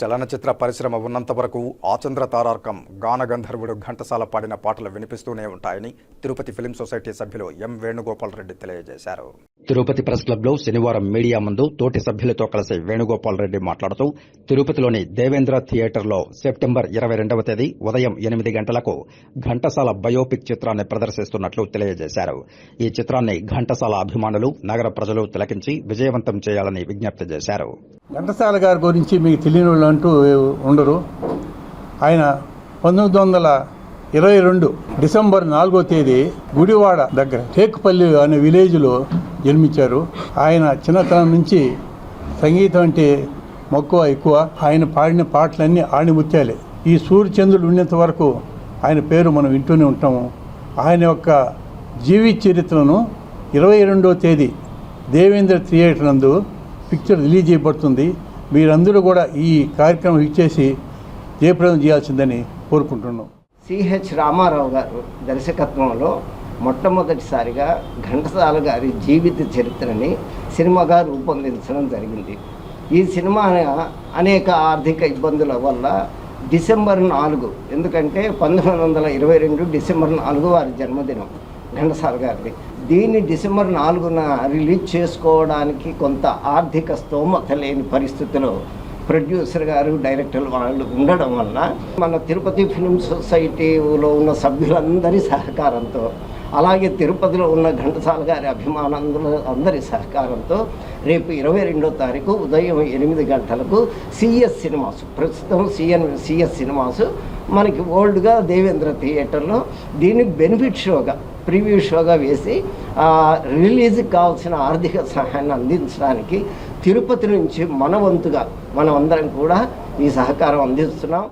చలనచిత్ర పరిశ్రమ ఉన్నంత వరకు ఆచంద్ర తారార్కం గాన గంధర్వుడు ఘంటసాల పాడిన పాటలు వినిపిస్తూనే ఉంటాయని తిరుపతి ఫిలిం సొసైటీ సభ్యులు ఎం వేణుగోపాల్ రెడ్డి తెలియజేశారు. తిరుపతి ప్రెస్ క్లబ్లో శనివారం మీడియా ముందు తోటి సభ్యులతో కలిసి వేణుగోపాల్ రెడ్డి మాట్లాడుతూ తిరుపతిలోని దేవేంద్ర థియేటర్లో సెప్టెంబర్ ఇరవై రెండవ తేదీ ఉదయం ఎనిమిది గంటలకు ఘంటసాల బయోపిక్ చిత్రాన్ని ప్రదర్శిస్తున్నట్లు తెలియజేశారు. ఈ చిత్రాన్ని ఘంటసాల అభిమానులు నగర ప్రజలు తిలకించి విజయవంతం చేయాలని విజ్ఞప్తి చేశారు. ఘంటసాల గారి గురించి మీకు తెలియని వాళ్ళు అంటూ ఉండరు. ఆయన పంతొమ్మిది వందల ఇరవై రెండు డిసెంబర్ నాలుగో తేదీ గుడివాడ దగ్గర టేక్పల్లి అనే విలేజ్లో జన్మించారు. ఆయన చిన్నతనం నుంచి సంగీతం అంటే మక్కువ ఎక్కువ. ఆయన పాడిన పాటలన్నీ ఆణిముత్యాలే. ఈ సూర్యచంద్రుడు ఉన్నంత వరకు ఆయన పేరు మనం వింటూనే ఉంటాము. ఆయన యొక్క జీవిత చరిత్రను ఇరవై రెండో తేదీ దేవేంద్ర థియేటర్ నందు పిక్చర్ రిలీజ్ చేయబడుతుంది. మీరందరూ కూడా ఈ కార్యక్రమం ఇచ్చేసి జయప్రదం చేయాల్సిందని కోరుకుంటున్నాం. సిహెచ్ రామారావు గారు దర్శకత్వంలో మొట్టమొదటిసారిగా ఘంటసాల గారి జీవిత చరిత్రని సినిమాగా రూపొందించడం జరిగింది. ఈ సినిమా అనేక ఆర్థిక ఇబ్బందుల వల్ల డిసెంబర్ నాలుగు ఎందుకంటే పంతొమ్మిది వందల ఇరవై రెండు డిసెంబర్ నాలుగు వారి జన్మదినం ఘంటసాల గారిది. దీన్ని డిసెంబర్ నాలుగున రిలీజ్ చేసుకోవడానికి కొంత ఆర్థిక స్తోమత లేని పరిస్థితిలో ప్రొడ్యూసర్ గారు డైరెక్టర్ వాళ్ళు ఉండడం వల్ల మన తిరుపతి ఫిలిం సొసైటీలో ఉన్న సభ్యులందరి సహకారంతో అలాగే తిరుపతిలో ఉన్న ఘంటసాల గారి అభిమానందుల అందరి సహకారంతో రేపు ఇరవై రెండో తారీఖు ఉదయం ఎనిమిది గంటలకు సిఎస్ సినిమాస్ ప్రస్తుతం సిఎన్ సిఎస్ సినిమాస్ మనకి ఓల్డ్గా దేవేంద్ర థియేటర్లో దీనికి బెనిఫిట్ షోగా ప్రీవ్యూ షోగా వేసి రిలీజ్కి కావాల్సిన ఆర్థిక సహాయాన్ని అందించడానికి తిరుపతి నుంచి మన వంతుగా మనం అందరం కూడా ఈ సహకారం అందిస్తున్నాం.